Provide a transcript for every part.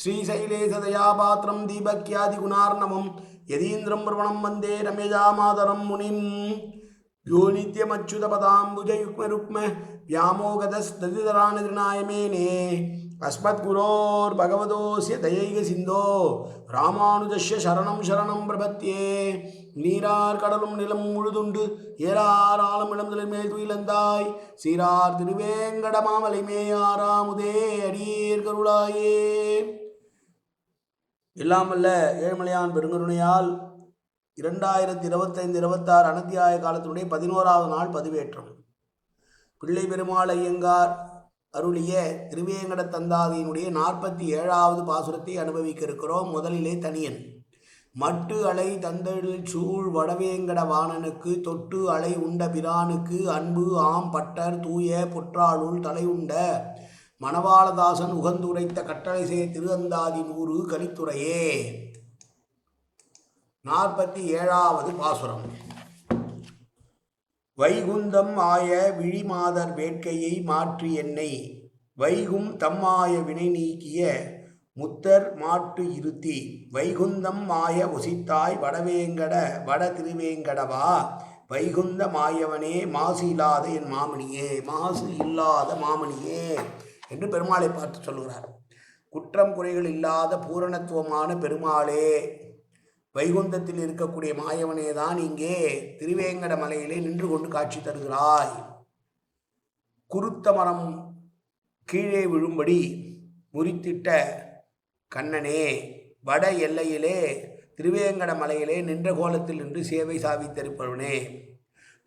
ஸ்ரீசைலேசதயாபாத்திரம் தீபக்யாதி குணார்ணவம் யதீந்திரம் பிரவணம் வந்தே ரமேஜாமாதரம் முனிம். யோ நித்யமச்சுதபதாம்புஜயுக்மருக்ம வியாமோகதஸ்ததிதரானதிருநாயமேனே அஸ்மத்குரோர் பகவதோசிய தயைக சிந்தோ ராமானுஜஸ்ய சரணம் சரணம் பிரபத்தியே நீரார் கடலும் நிலம் முழுதுண்டு ஏறார் ஆழம் இளந்தலை மேல் துயிலந்தாய் சீரார் திருவேங்கடமாமலை மேயாராமுதே அடீர் கருளாயே இல்லாமல்ல ஏழ்மலையான் பெருங்கருணையால் இரண்டாயிரத்தி இருபத்தைந்து இருபத்தாறு அனத்தியாய காலத்தினுடைய பதினோராவது நாள் பதிவேற்றம். பிள்ளை பெருமாள் ஐயங்கார் அருளிய திருவேங்கட தந்தாதியினுடைய நாற்பத்தி ஏழாவது பாசுரத்தை அனுபவிக்க இருக்கிறோம் முதலிலே தனியன். மட்டு அலை தந்தழில் சூழ் வடவேங்கட வாணனுக்கு தொட்டு அலை உண்ட பிரானுக்கு அன்பு ஆம் பட்டர் தூய புற்றாளுள் தலை உண்ட மணவாளதாசன் உகந்துரைத்த கட்டளை செய்ய திருவந்தாதி நூறு கலித்துறையே. நாற்பத்தி ஏழாவது பாசுரம். வைகுந்தம் ஆய விழிமாதர் வேட்கையை மாற்றி என்னை. வைகும் தம்மாய வினை நீக்கிய முத்தர் மாட்டு இருத்தி. வைகுந்தம் மாய உசித்தாய் வடவேங்கட வட திருவேங்கடவா. வைகுந்த மாயவனே மாசு இல்லாத என் மாமணியே மாசு இல்லாத மாமணியே. என்று பெருமாளை பார்த்து சொல்கிறார் குற்றம் குறைகள் இல்லாத பூரணத்துவமான பெருமாளே வைகுந்தத்தில் இருக்கக்கூடிய மாயவனே தான் இங்கே திருவேங்கட மலையிலே நின்று கொண்டு காட்சி தருகிறாய். குருத்த மரம் கீழே விழும்படி முறித்திட்ட கண்ணனே வட எல்லையிலே திருவேங்கட மலையிலே நின்ற கோலத்தில் நின்று சேவை சாவித்திருப்பவனே.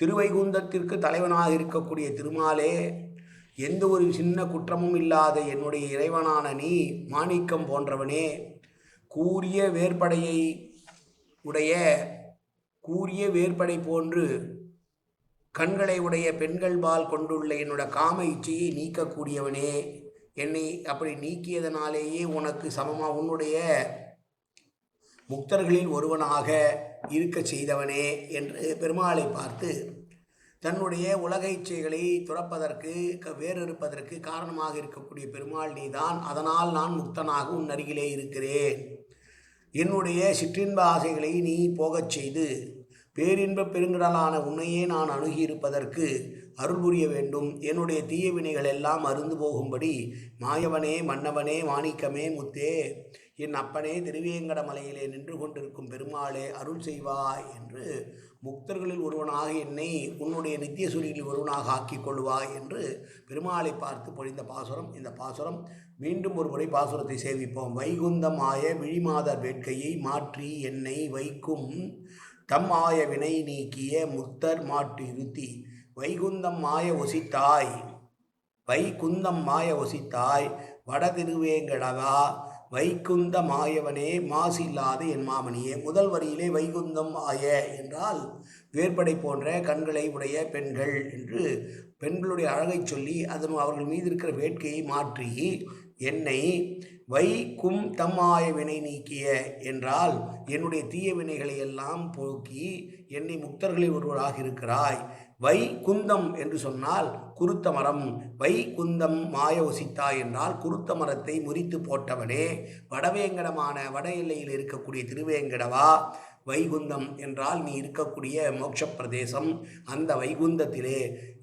திருவைகுந்தத்திற்கு தலைவனாக இருக்கக்கூடிய திருமாலே எந்த ஒரு சின்ன குற்றமும் இல்லாத என்னுடைய இறைவனான நீ மாணிக்கம் போன்றவனே கூரிய வேர்படையை உடைய கூரிய வேர்படை போன்று கண்களை உடைய பெண்கள் பால் கொண்டுள்ள என்னோட காம இச்சையை நீக்கக்கூடியவனே. என்னை அப்படி நீக்கியதனாலேயே உனக்கு சமமாக உன்னுடைய முக்தர்களில் ஒருவனாக இருக்கச் செய்தவனே என்று பெருமாளை பார்த்து தன்னுடைய உலக இச்சைகளை துறப்பதற்கு க- வேறிருப்பதற்கு காரணமாக இருக்கக்கூடிய பெருமாள் நீதான். அதனால் நான் முக்தனாக உன் அருகிலே இருக்கிறேன். என்னுடைய சிற்றின்ப ஆசைகளை நீ போகச் செய்து பேரின்ப பெருங்கடலான உன்னையே நான் அணுகியிருப்பதற்கு அருள் புரிய வேண்டும். என்னுடைய தீய வினைகள் எல்லாம் அருந்து போகும்படி மாயவனே மன்னவனே மாணிக்கமே முத்தே என் அப்பனே திருவேங்கட மலையிலே நின்று கொண்டிருக்கும் பெருமாளே அருள் செய்வாய் என்று முக்தர்களில் ஒருவனாக என்னை உன்னுடைய நித்திய சுரியில் ஒருவனாக ஆக்கிக் கொள்வாய் என்று பெருமாளை பார்த்து பொழிந்த பாசுரம். இந்த பாசுரம் மீண்டும் ஒரு முறை பாசுரத்தை சேவிப்போம். வைகுந்தமாய விழிமாதர் வேட்கையை மாற்றி என்னை வைக்கும். தம் ஆய வினை நீக்கிய முக்தர் மாட்டு இருத்தி வைகுந்தம் மாய ஒசித்தாய் வைகுந்தம் மாய ஒசித்தாய் வட திருவேங்கடவா வைகுந்த மாயவனே மாசில்லாத என் மாமணியே முதல் வரியிலே வைகுந்தம் ஆய என்றால் வேர்படை போன்ற கண்களை உடைய பெண்கள் என்று பெண்களுடைய அழகை சொல்லி அதன் அவர்கள் மீது இருக்கிற வேட்கையை மாற்றி என்னை வைக்கும் தம்மாய வினை நீக்கிய என்றால் என்னுடைய தீய வினைகளை எல்லாம் போக்கி என்னை முக்தர்களில் ஒருவராக இருக்கிறாய். வை குந்தம் என்று சொன்னால் குருத்த மரம். வை குந்தம் மாய ஒசித்தா என்றால் குருத்த மரத்தை முறித்து போட்டவனே. வடவேங்கடமான வட எல்லையில் இருக்கக்கூடிய திருவேங்கடவா. வைகுந்தம் என்றால் நீ இருக்கக்கூடிய மோட்ச பிரதேசம். அந்த வைகுந்தத்திலே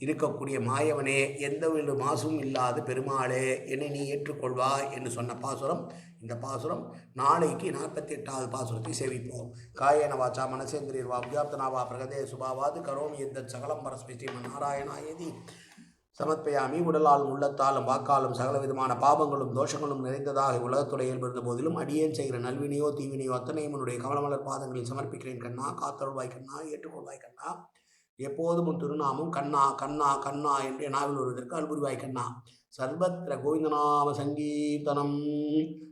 இருக்கக்கூடிய மாயவனே எந்த ஒரு மாசும் இல்லாத பெருமாளே என்னை நீ ஏற்றுக்கொள்வா என்று சொன்ன பாசுரம் இந்த பாசுரம் நாளைக்கு நாற்பத்தி எட்டாவது பாசுரத்தை சேவிப்போம் காயன வாச்சா மனசேந்திரியர் வா வியாப்தனாவா பிரகதே சுபாவாது கரோமி எந்த சகலம் பரஸ்மை ஸ்ரீமன் நாராயணாயதி சமர்ப்பயாமி உடலாலும் உள்ளத்தாலும் வாக்காலும் சகல விதமான பாவங்களும் தோஷங்களும் நிறைந்ததாக உலகத்துறை ஏற்படுத்த போதிலும் அடியேன் செய்கிற நல்வினையோ தீவினையோ அத்தனையும் என்னுடைய கமலமலர் பாதங்களில் சமர்ப்பிக்கிறேன் கண்ணா காத்தருள்வாய் கண்ணா ஏற்றுக்கொள்வாய் கண்ணா. எப்போதும் உன் கண்ணா கண்ணா கண்ணா என்று நாவில் வருவதற்கு அல்புரிவாய் கண்ணா. சர்வத்திர கோவிந்தநாம சங்கீர்த்தனம்.